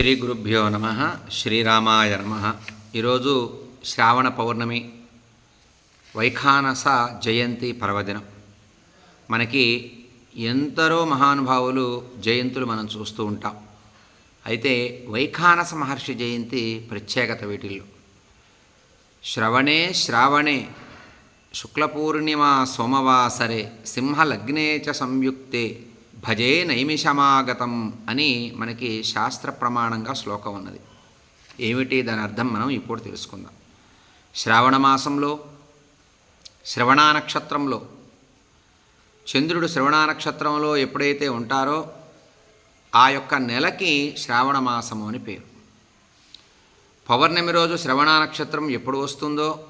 శ్రీ గురుభ్యో నమ శ్రీరామాయ నమ. ఈరోజు శ్రావణ పౌర్ణమి వైఖానస జయంతి పర్వదినం. మనకి ఎంతరో మహానుభావులు జయంతులు మనం చూస్తూ ఉంటాం. అయితే వైఖానస మహర్షి జయంతి ప్రత్యేకత వీటిల్లో. శ్రవణే శ్రావణే శుక్లపూర్ణిమ సోమవాసరే సింహలగ్నే చ సంయుక్తే భజే నైమిషమాగతం అని మనకి శాస్త్ర ప్రమాణంగా శ్లోకం ఉన్నది. ఏమిటి దాని అర్థం మనం ఇప్పుడు తెలుసుకుందాం. శ్రావణ మాసంలో శ్రవణా నక్షత్రంలో చంద్రుడు శ్రవణా నక్షత్రంలో ఎప్పుడైతే ఉంటారో ఆ యొక్క నెలకి శ్రావణ మాసము అని పేరు. పౌర్ణమి రోజు శ్రవణ నక్షత్రం ఎప్పుడు వస్తుందో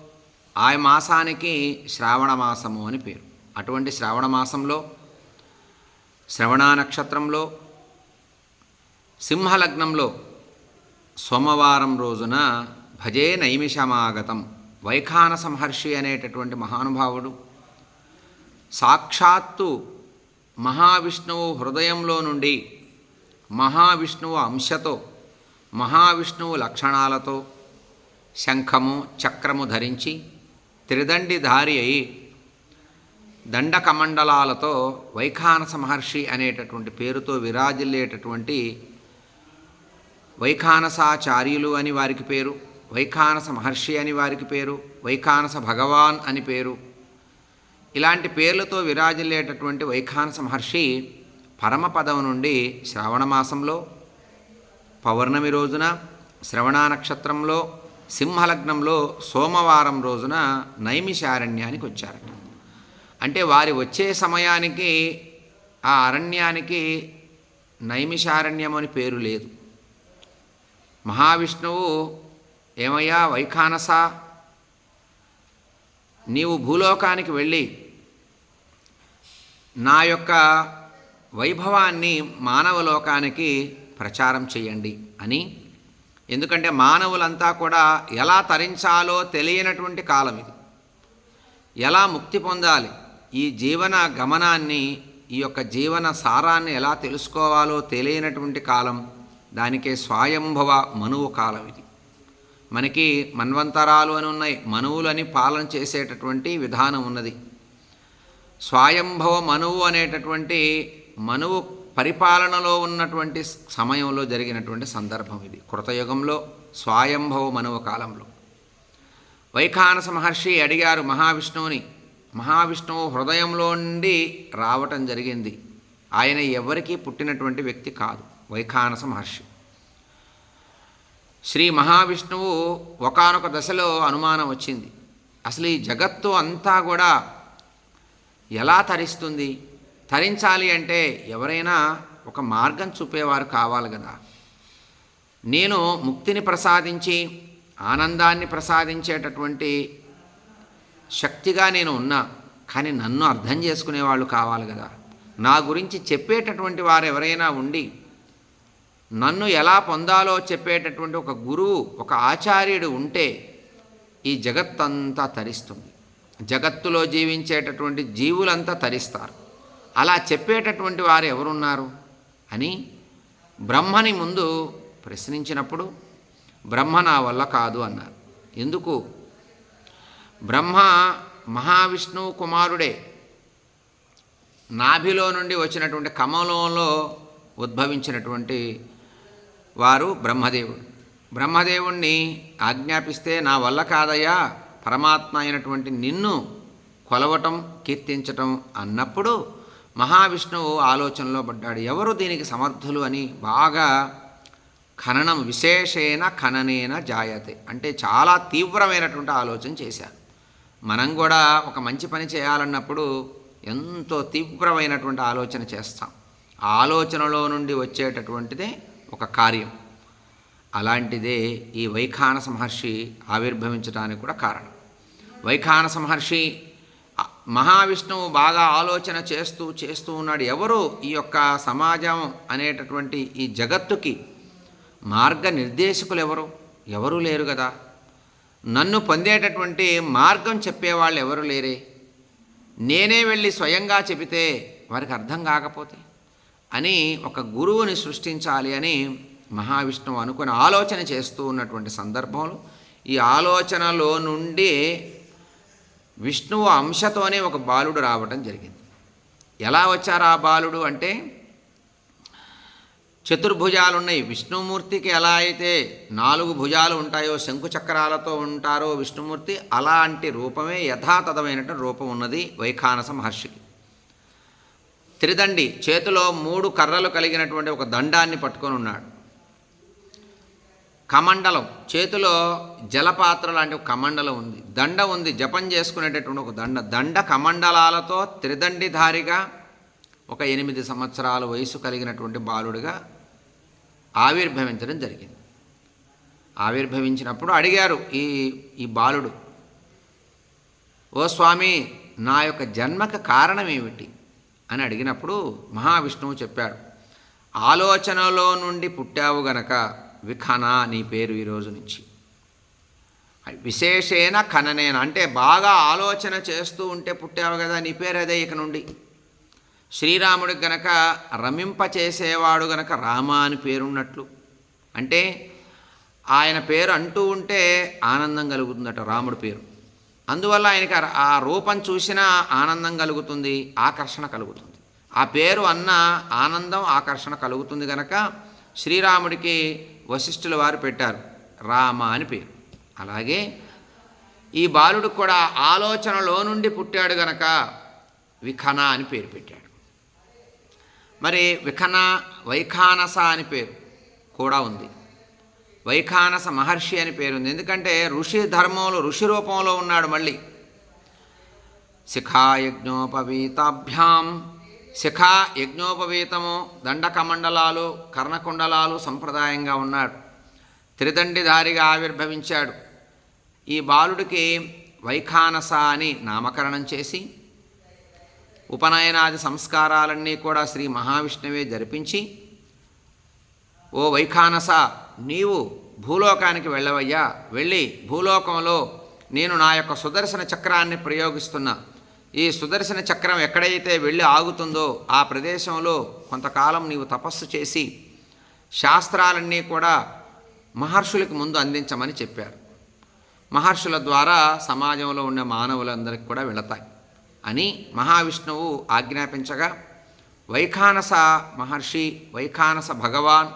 ఆ మాసానికి శ్రావణ మాసము అని పేరు. అటువంటి శ్రావణ మాసంలో శ్రవణ నక్షత్రంలో సింహలగ్నంలో సోమవారం రోజున భజే నైమిషమాగతం వైఖానస మహర్షి అనేటటువంటి మహానుభావుడు సాక్షాత్తు మహావిష్ణువు హృదయంలో నుండి మహావిష్ణువు అంశతో మహావిష్ణువు లక్షణాలతో శంఖము చక్రము ధరించి త్రిదండిధారి అయి దండకమండలాలతో వైఖానస మహర్షి అనేటటువంటి పేరుతో విరాజిల్లేటటువంటి వైఖానసాచార్యులు అని వారికి పేరు వైఖానస మహర్షి అని వారికి పేరు వైఖానస భగవాన్ అని పేరు. ఇలాంటి పేర్లతో విరాజిల్లేటటువంటి వైఖానస మహర్షి పరమపదం నుండి శ్రావణ మాసంలో పౌర్ణమి రోజున శ్రవణ నక్షత్రంలో సింహలగ్నంలో సోమవారం రోజున నైమిషారణ్యానికి వచ్చారట. అంటే వారి వచ్చే సమయానికి ఆ అరణ్యానికి నైమిషారణ్యం అని పేరు లేదు. మహావిష్ణువు ఏమయ్యా వైఖానస? నీవు భూలోకానికి వెళ్ళి నా యొక్క వైభవాన్ని మానవ లోకానికి ప్రచారం చేయండి అని. ఎందుకంటే మానవులంతా కూడా ఎలా తరించాలో తెలియనటువంటి కాలం ఇది. ఎలా ముక్తి పొందాలి? ఈ జీవన గమనాన్ని ఈ యొక్క జీవన సారాన్ని ఎలా తెలుసుకోవాలో తెలియనటువంటి కాలం దానికే స్వయంభవ మనువు కాలం ఇది. మనకి మన్వంతరాలు అని ఉన్నాయి మనువులని పాలన చేసేటటువంటి విధానం ఉన్నది. స్వయంభవ మనువు అనేటటువంటి మనువు పరిపాలనలో ఉన్నటువంటి సమయంలో జరిగినటువంటి సందర్భం ఇది. కృతయుగంలో స్వయంభవ మనువ కాలంలో. వైఖానస మహర్షి అడిగారు మహావిష్ణువుని మహావిష్ణువు హృదయంలో నుండి రావటం జరిగింది. ఆయన ఎవరికీ పుట్టినటువంటి వ్యక్తి కాదు. వైఖానస మహర్షి. శ్రీ మహావిష్ణువు ఒకానొక దశలో అనుమానం వచ్చింది. అసలు ఈ జగత్తు అంతా కూడా ఎలా తరిస్తుంది? తరించాలి అంటే ఎవరైనా ఒక మార్గం చూపేవారు కావాలి కదా. నేను ముక్తిని ప్రసాదించి ఆనందాన్ని ప్రసాదించేటటువంటి శక్తిగా నేను ఉన్నా కానీ నన్ను అర్థం చేసుకునేవాళ్ళు కావాలి కదా. నా గురించి చెప్పేటటువంటి వారు ఎవరైనా ఉండి నన్ను ఎలా పొందాలో చెప్పేటటువంటి ఒక గురువు ఒక ఆచార్యుడు ఉంటే ఈ జగత్తంతా తరిస్తుంది. జగత్తులో జీవించేటటువంటి జీవులంతా తరిస్తారు. అలా చెప్పేటటువంటి వారు ఎవరున్నారు అని బ్రహ్మని ముందు ప్రశ్నించినప్పుడు బ్రహ్మ నా వల్ల కాదు అన్నారు. ఎందుకు? బ్రహ్మ మహావిష్ణువు కుమారుడే. నాభిలో నుండి వచ్చినటువంటి కమలంలో ఉద్భవించినటువంటి వారు బ్రహ్మదేవుడు. బ్రహ్మదేవుణ్ణి ఆజ్ఞాపిస్తే నా వల్ల కాదయ్యా పరమాత్మ అయినటువంటి నిన్ను కొలవటం కీర్తించటం అన్నప్పుడు మహావిష్ణువు ఆలోచనలో పడ్డాడు. ఎవరు దీనికి సమర్థులు అని బాగా ఖననం విశేషేణ ఖననేన జాయతే. అంటే చాలా తీవ్రమైనటువంటి ఆలోచన చేశారు. మనం కూడా ఒక మంచి పని చేయాలన్నప్పుడు ఎంతో తీవ్రమైనటువంటి ఆలోచన చేస్తాం. ఆలోచనలో నుండి వచ్చేటటువంటిదే ఒక కార్యం. అలాంటిదే ఈ వైఖానస మహర్షి ఆవిర్భవించడానికి కూడా కారణం. వైఖానస మహర్షి మహావిష్ణువు బాగా ఆలోచన చేస్తూ చేస్తూ ఉన్నాడు. ఎవరు ఈ యొక్క సమాజం అనేటటువంటి ఈ జగత్తుకి మార్గనిర్దేశకులు ఎవరు? ఎవరూ లేరు కదా. నన్ను పొందేటటువంటి మార్గం చెప్పేవాళ్ళు ఎవరు లేరే? నేనే వెళ్ళి స్వయంగా చెబితే వారికి అర్థం కాకపోతే అని ఒక గురువుని సృష్టించాలి అని మహావిష్ణువు అనుకుని ఆలోచన చేస్తూ ఉన్నటువంటి సందర్భంలో ఈ ఆలోచనలో నుండి విష్ణువు అంశతోనే ఒక బాలుడు రావటం జరిగింది. ఎలా వచ్చారు ఆ బాలుడు అంటే చతుర్భుజాలు ఉన్నాయి విష్ణుమూర్తికి ఎలా అయితే నాలుగు భుజాలు ఉంటాయో శంకుచక్రాలతో ఉంటారో విష్ణుమూర్తి అలాంటి రూపమే యథాతథమైనటువంటి రూపం ఉన్నది వైఖానస మహర్షికి త్రిదండి చేతిలో మూడు కర్రలు కలిగినటువంటి ఒక దండాన్ని పట్టుకొని ఉన్నాడు. కమండలం చేతిలో జలపాత్ర లాంటి ఒక కమండలం ఉంది. దండ ఉంది జపం చేసుకునేటటువంటి ఒక దండ. దండ కమండలాలతో త్రిదండిధారిగా ఒక ఎనిమిది సంవత్సరాల వయసు కలిగినటువంటి బాలుడిగా ఆవిర్భవించడం జరిగింది. ఆవిర్భవించినప్పుడు అడిగారు ఈ ఈ బాలుడు ఓ స్వామి నా యొక్క జన్మకు కారణం ఏమిటి? అని అడిగినప్పుడు మహావిష్ణువు చెప్పాడు ఆలోచనలో నుండి పుట్టావు గనక విఖనా నీ పేరు ఈ రోజు నుంచి. విశేషేణ ఖననేన అంటే బాగా ఆలోచన చేస్తూ ఉంటే పుట్టావు కదా నీ పేరు అదే ఇక నుండి. శ్రీరాముడికి గనక రమింపచేసేవాడు గనక రామ అని పేరున్నట్లు. అంటే ఆయన పేరు అంటూ ఉంటే ఆనందం కలుగుతుందట రాముడి పేరు. అందువల్ల ఆయనకి ఆ- ఆ రూపం చూసినా ఆనందం కలుగుతుంది ఆకర్షణ కలుగుతుంది. ఆ పేరు అన్న ఆనందం ఆకర్షణ కలుగుతుంది గనక శ్రీరాముడికి వశిష్ఠుల వారు పెట్టారు రామ అని పేరు. అలాగే ఈ బాలుడు కూడా ఆలోచనలో నుండి పుట్టాడు గనక విఖన అని పేరు పెట్టాడు. మరి విఖన వైఖానస అని పేరు కూడా ఉంది. వైఖానస మహర్షి అని పేరుంది. ఎందుకంటే ఋషి ధర్మంలో ఋషి రూపంలో ఉన్నాడు మళ్ళీ. శిఖాయజ్ఞోపవీతాభ్యాం. శిఖా యజ్ఞోపవీతము దండకమండలాలు కర్ణకుండలాలు సంప్రదాయంగా ఉన్నాడు. త్రిదండిధారిగా ఆవిర్భవించాడు. ఈ బాలుడికి వైఖానస అని నామకరణం చేసి ఉపనయనాది సంస్కారాలన్నీ కూడా శ్రీ మహావిష్ణువే జరిపించి ఓ వైఖానస నీవు భూలోకానికి వెళ్ళవయ్యా. వెళ్ళి భూలోకంలో నేను నా యొక్క సుదర్శన చక్రాన్ని ప్రయోగిస్తున్నా. ఈ సుదర్శన చక్రం ఎక్కడైతే వెళ్ళి ఆగుతుందో ఆ ప్రదేశంలో కొంతకాలం నీవు తపస్సు చేసి శాస్త్రాలన్నీ కూడా మహర్షులకు ముందు అందించమని చెప్పారు. మహర్షుల ద్వారా సమాజంలో ఉన్న మానవులందరికీ కూడా వెళతాయి. అని మహావిష్ణువు ఆజ్ఞాపించగా వైఖానస మహర్షి వైఖానస భగవాన్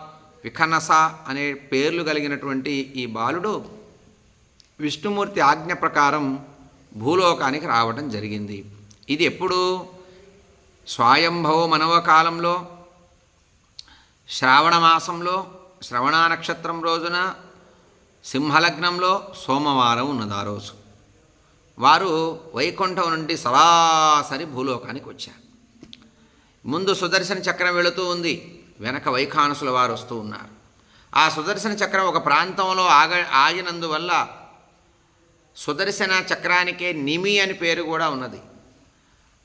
విఖనస అనే పేర్లు కలిగినటువంటి ఈ బాలుడు విష్ణుమూర్తి ఆజ్ఞ ప్రకారం భూలోకానికి రావడం జరిగింది. ఇది ఎప్పుడు? స్వయంభవ మనవ కాలంలో శ్రావణ మాసంలో శ్రవణ నక్షత్రం రోజున సింహలగ్నంలో సోమవారం ఉన్నది ఆ రోజు. వారు వైకుంఠం నుండి సరాసరి భూలోకానికి వచ్చారు. ముందు సుదర్శన చక్రం వెళుతూ ఉంది. వెనక వైఖానసుల వారు వస్తూ ఉన్నారు. ఆ సుదర్శన చక్రం ఒక ప్రాంతంలో ఆగ ఆగినందువల్ల సుదర్శన చక్రానికే నిమి అని పేరు కూడా ఉన్నది.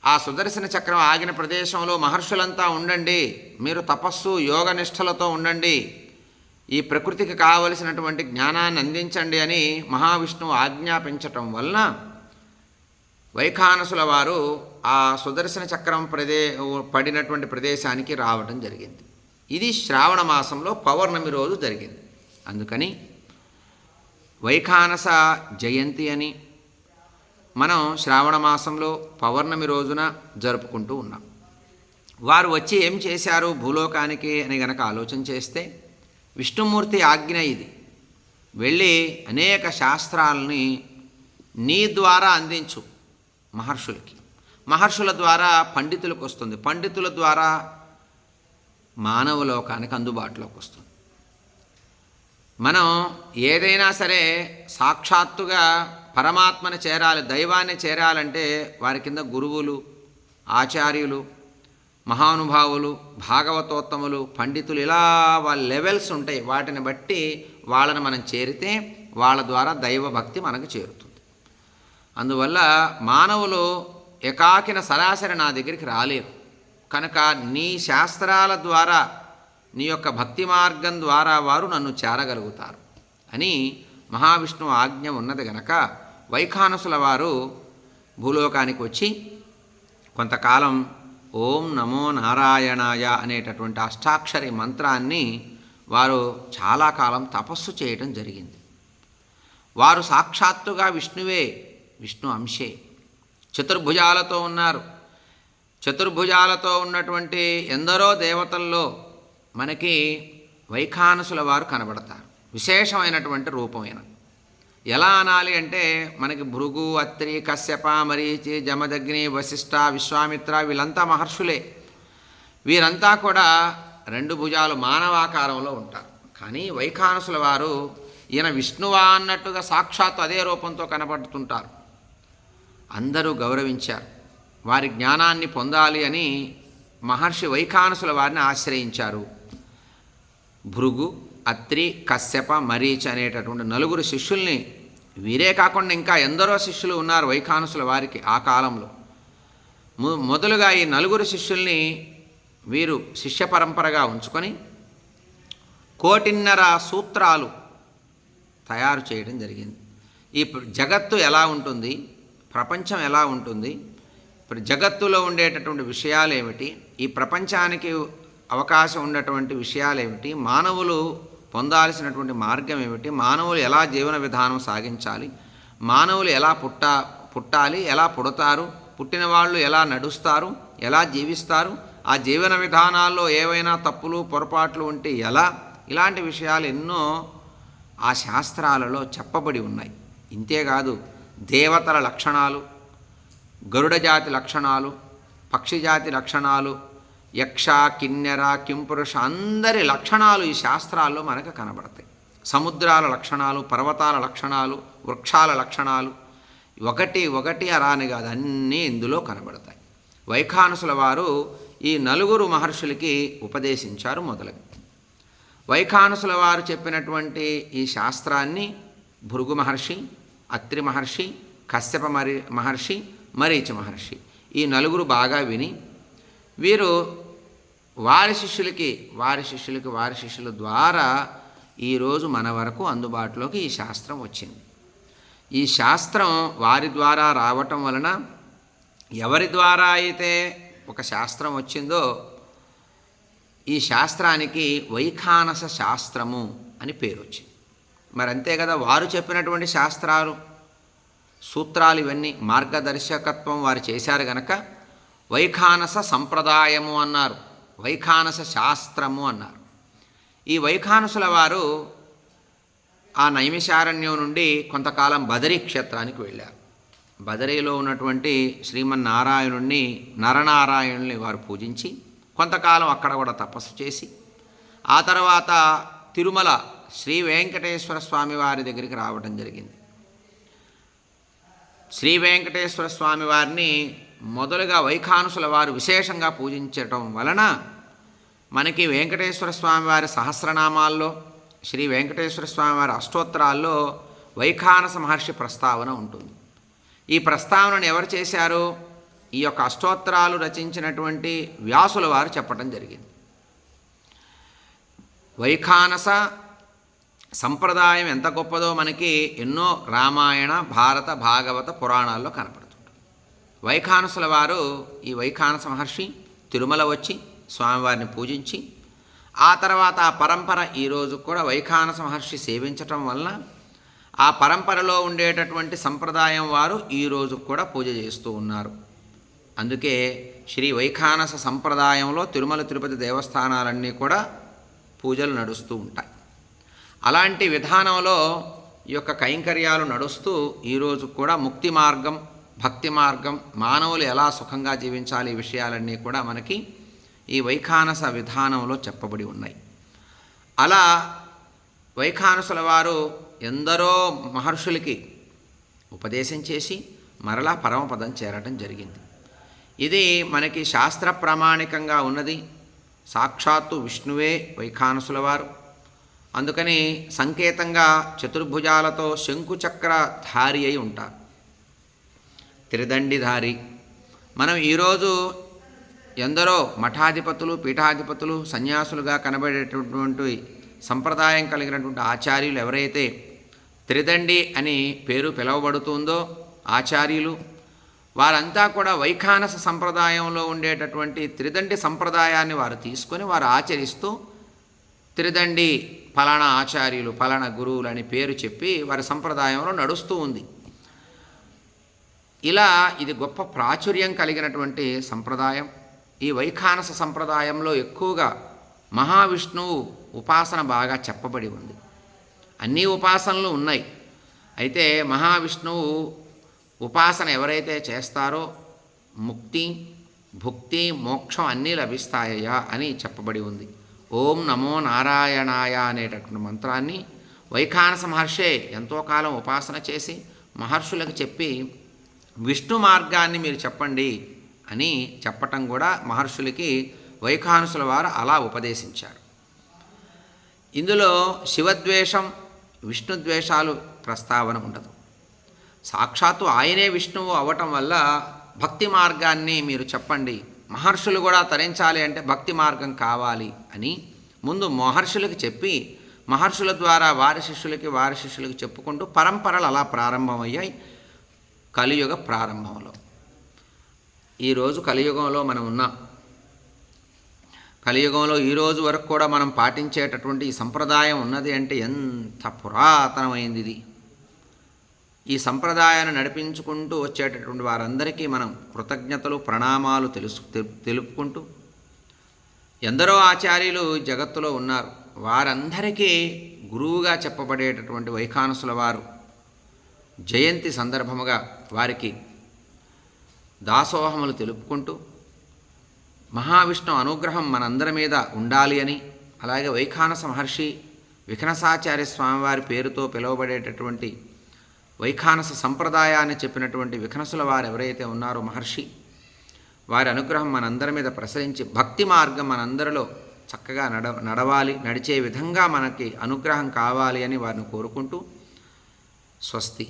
ఆ సుదర్శన చక్రం ఆగిన ప్రదేశంలో మహర్షులంతా ఉండండి. మీరు తపస్సు యోగ నిష్ఠలతో ఉండండి. ఈ ప్రకృతికి కావలసినటువంటి జ్ఞానాన్ని అందించండి అని మహావిష్ణువు ఆజ్ఞాపించటం వలన వైఖానసుల వారు ఆ సుదర్శన చక్రం ప్రదే పడినటువంటి ప్రదేశానికి రావడం జరిగింది. ఇది శ్రావణ మాసంలో పౌర్ణమి రోజు జరిగింది. అందుకని వైఖానస జయంతి అని మనం శ్రావణ మాసంలో పౌర్ణమి రోజున జరుపుకుంటూ ఉన్నాం. వారు వచ్చి ఏం చేశారు? భూలోకానికి అని గనక ఆలోచన చేస్తే విష్ణుమూర్తి ఆజ్ఞ ఇది. వెళ్ళి అనేక శాస్త్రాలని నీ ద్వారా అందించు. మహర్షులకి. మహర్షుల ద్వారా పండితులకు వస్తుంది. పండితుల ద్వారా మానవ లోకానికి అందుబాటులోకి వస్తుంది. మనం ఏదైనా సరే సాక్షాత్తుగా పరమాత్మను చేరాలి దైవాన్ని చేరాలంటే వారి కింద గురువులు ఆచార్యులు మహానుభావులు భాగవతోత్తములు పండితులు ఇలా వాళ్ళ లెవెల్స్ ఉంటాయి. వాటిని బట్టి వాళ్ళని మనం చేరితే వాళ్ళ ద్వారా దైవభక్తి మనకు చేరుతుంది. అందువల్ల మానవులు ఏకాకిన సరాసరి నా దగ్గరికి రాలేరు. కనుక నీ శాస్త్రాల ద్వారా నీ యొక్క భక్తి మార్గం ద్వారా వారు నన్ను చేరగలుగుతారు. అని మహావిష్ణువు ఆజ్ఞ ఉన్నది గనక వైఖానసుల వారు భూలోకానికి వచ్చి కొంతకాలం ఓం నమో నారాయణాయ అనేటటువంటి అష్టాక్షరి మంత్రాన్ని వారు చాలా కాలం తపస్సు చేయటం జరిగింది. వారు సాక్షాత్తుగా విష్ణువే విష్ణు అంశే. చతుర్భుజాలతో ఉన్నారు. చతుర్భుజాలతో ఉన్నటువంటి ఎందరో దేవతల్లో మనకి వైఖానసుల వారు కనబడతారు. విశేషమైనటువంటి రూపమైన ఎలా అనాలి అంటే మనకి భృగు అత్రి కశ్యప మరీచి జమదగ్ని వశిష్ఠ విశ్వామిత్ర వీళ్ళంతా మహర్షులే. వీరంతా కూడా రెండు భుజాలు మానవాకారంలో ఉంటారు. కానీ వైఖానసుల వారు ఈయన విష్ణువా అన్నట్టుగా సాక్షాత్తు అదే రూపంతో కనబడుతుంటారు అందరూ గౌరవించారు. వారి జ్ఞానాన్ని పొందాలి అని మహర్షి వైఖానసుల వారిని ఆశ్రయించారు. భృగు అత్రి కశ్యప మరీచ అనేటటువంటి నలుగురు శిష్యుల్ని వీరే కాకుండా ఇంకా ఎందరో శిష్యులు ఉన్నారు వైఖానసుల వారికి ఆ కాలంలో. మొదలుగా ఈ నలుగురు శిష్యుల్ని వీరు శిష్య పరంపరగా ఉంచుకొని కోటిన్నర సూత్రాలు తయారు చేయడం జరిగింది. ఈ జగత్తు ఎలా ఉంటుంది? ప్రపంచం ఎలా ఉంటుంది? జగత్తులో ఉండేటటువంటి విషయాలు ఏమిటి? ఈ ప్రపంచానికి అవకాశం ఉన్నటువంటి విషయాలు ఏమిటి? మానవులు పొందాల్సినటువంటి మార్గం ఏమిటి? మానవులు ఎలా జీవన విధానం సాగించాలి? మానవులు ఎలా పుట్ట పుట్టాలి? ఎలా పుడతారు? పుట్టిన వాళ్ళు ఎలా నడుస్తారు? ఎలా జీవిస్తారు? ఆ జీవన విధానాల్లో ఏవైనా తప్పులు పొరపాట్లు ఉంటే ఎలా? ఇలాంటి విషయాలు ఎన్నో ఆ శాస్త్రాలలో చెప్పబడి ఉన్నాయి. ఇంతేకాదు దేవతల లక్షణాలు గరుడజాతి లక్షణాలు పక్షి జాతి లక్షణాలు యక్ష కిన్నెర కింపురుష అందరి లక్షణాలు ఈ శాస్త్రాల్లో మనకు కనబడతాయి. సముద్రాల లక్షణాలు పర్వతాల లక్షణాలు వృక్షాల లక్షణాలు ఒకటి ఒకటి అరాని కాదు అన్నీ ఇందులో కనబడతాయి. వైఖానసుల వారు ఈ నలుగురు మహర్షులకి ఉపదేశించారు మొదలగు. వైఖానసుల వారు చెప్పినటువంటి ఈ శాస్త్రాన్ని భృగు మహర్షి అత్రి మహర్షి కశ్యప మరి మహర్షి మరీచి మహర్షి. ఈ నలుగురు బాగా విని వీరు వారి శిష్యులకి వారి శిష్యులకి వారి శిష్యుల ద్వారా ఈరోజు మన వరకు అందుబాటులోకి ఈ శాస్త్రం వచ్చింది. ఈ శాస్త్రం వారి ద్వారా రావటం వలన ఎవరి ద్వారా అయితే ఒక శాస్త్రం వచ్చిందో ఈ శాస్త్రానికి వైఖానస శాస్త్రము అని పేరు వచ్చింది మరి అంతే కదా వారు చెప్పినటువంటి శాస్త్రాలు సూత్రాలు ఇవన్నీ మార్గదర్శకత్వం వారు చేశారు గనక వైఖానస సంప్రదాయము అన్నారు వైఖానస శాస్త్రము అన్నారు. ఈ వైఖానసుల వారు ఆ నైమిషారణ్యం నుండి కొంతకాలం బదరీ క్షేత్రానికి వెళ్ళారు. బదరీలో ఉన్నటువంటి శ్రీమన్నారాయణుణ్ణి నరనారాయణుల్ని వారు పూజించి కొంతకాలం అక్కడ కూడా తపస్సు చేసి ఆ తర్వాత తిరుమల శ్రీ వెంకటేశ్వర స్వామి వారి దగ్గరికి రావడం జరిగింది. శ్రీ వెంకటేశ్వర స్వామి వారిని మొదలుగా వైఖానుసుల వారు విశేషంగా పూజించటం వలన మనకి వెంకటేశ్వర స్వామి వారి సహస్రనామాల్లో శ్రీ వెంకటేశ్వర స్వామివారి అష్టోత్తరాల్లో వైఖానస మహర్షి ప్రస్తావన ఉంటుంది. ఈ ప్రస్తావనను ఎవరు చేశారు? ఈ యొక్క అష్టోత్తరాలు రచించినటువంటి వ్యాసుల వారు చెప్పటం జరిగింది. వైఖానస సంప్రదాయం ఎంత గొప్పదో మనకి ఎన్నో రామాయణ భారత భాగవత పురాణాల్లో కనపడుతుంది. వైఖానసుల వారు ఈ వైఖానస మహర్షి తిరుమల వచ్చి స్వామివారిని పూజించి ఆ తర్వాత ఆ పరంపర ఈరోజు కూడా వైఖానస మహర్షి సేవించటం వలన ఆ పరంపరలో ఉండేటటువంటి సంప్రదాయం వారు ఈరోజు కూడా పూజ చేస్తూ ఉన్నారు. అందుకే శ్రీ వైఖానస సంప్రదాయంలో తిరుమల తిరుపతి దేవస్థానాలన్నీ కూడా పూజలు నడుస్తూ ఉంటాయి. అలాంటి విధానంలో ఈ యొక్క కైంకర్యాలు నడుస్తూ ఈరోజు కూడా ముక్తి మార్గం భక్తి మార్గం మానవులు ఎలా సుఖంగా జీవించాలి ఈ విషయాలన్నీ కూడా మనకి ఈ వైఖానస విధానంలో చెప్పబడి ఉన్నాయి. అలా వైఖానసుల వారు ఎందరో మహర్షులకి ఉపదేశం చేసి మరలా పరమపదం చేరటం జరిగింది. ఇది మనకి శాస్త్ర ప్రామాణికంగా ఉన్నది. సాక్షాత్తు విష్ణువే వైఖానసుల వారు. అందుకని సంకేతంగా చతుర్భుజాలతో శంకుచక్ర ధారి అయి ఉంటారు త్రిదండిధారి మనం ఈరోజు ఎందరో మఠాధిపతులు పీఠాధిపతులు సన్యాసులుగా కనబడేటటువంటి సంప్రదాయం కలిగినటువంటి ఆచార్యులు ఎవరైతే త్రిదండి అని పేరు పిలువబడుతుందో ఆచార్యులు వారంతా కూడా వైఖానస సంప్రదాయంలో ఉండేటటువంటి త్రిదండి సంప్రదాయాన్ని వారు తీసుకొని వారు ఆచరిస్తూ త్రిదండి ఫలానా ఆచార్యులు ఫలానా గురువులు అని పేరు చెప్పి వారి సంప్రదాయంలో నడుస్తూ ఉంది. ఇలా ఇది గొప్ప ప్రాచుర్యం కలిగినటువంటి సంప్రదాయం. ఈ వైఖానస సంప్రదాయంలో ఎక్కువగా మహావిష్ణువు ఉపాసన బాగా చెప్పబడి ఉంది. అన్ని ఉపాసనలు ఉన్నాయి. అయితే మహావిష్ణువు ఉపాసన ఎవరైతే చేస్తారో ముక్తి భుక్తి మోక్షం అన్నీ లభిస్తాయా అని చెప్పబడి ఉంది. ఓం నమో నారాయణాయ అనేటటువంటి మంత్రాన్ని వైఖానస మహర్షే ఎంతో కాలం ఉపాసన చేసి మహర్షులకు చెప్పి విష్ణు మార్గాన్ని మీరు చెప్పండి అని చెప్పటం కూడా మహర్షులకి వైఖానసుల వారు అలా ఉపదేశించారు. ఇందులో శివద్వేషం విష్ణుద్వేషాలు ప్రస్తావన ఉండదు. సాక్షాత్తు ఆయనే విష్ణువు అవ్వటం వల్ల భక్తి మార్గాన్ని మీరు చెప్పండి మహర్షులు కూడా తరించాలి అంటే భక్తి మార్గం కావాలి అని ముందు మహర్షులకు చెప్పి మహర్షుల ద్వారా వారి శిష్యులకి వారి శిష్యులకి చెప్పుకుంటూ పరంపరలు అలా ప్రారంభమయ్యాయి. కలియుగ ప్రారంభంలో. ఈరోజు కలియుగంలో మనం ఉన్నాం. కలియుగంలో ఈరోజు వరకు కూడా మనం పాటించేటటువంటి ఈ సంప్రదాయం ఉన్నది అంటే ఎంత పురాతనమైంది ఇది. ఈ సంప్రదాయాన్ని నడిపించుకుంటూ వచ్చేటటువంటి వారందరికీ మనం కృతజ్ఞతలు ప్రణామాలు తెలుసు తెలుపుకుంటూ ఎందరో ఆచార్యులు జగత్తులో ఉన్నారు. వారందరికీ గురువుగా చెప్పబడేటటువంటి వైఖానసుల వారు జయంతి సందర్భముగా వారికి దాసోహములు తెలుపుకుంటూ మహావిష్ణు అనుగ్రహం మనందరి మీద ఉండాలి అని అలాగే వైఖానస మహర్షి విఘ్నసాచార్య స్వామివారి పేరుతో పిలువబడేటటువంటి వైఖానస సంప్రదాయాన్ని చెప్పినటువంటి విఘ్నసుల వారు ఎవరైతే ఉన్నారో మహర్షి వారి అనుగ్రహం మనందరి మీద ప్రసరించి భక్తి మార్గం మనందరిలో చక్కగా నడ నడవాలి నడిచే విధంగా మనకి అనుగ్రహం కావాలి అని వారిని కోరుకుంటూ స్వస్తి.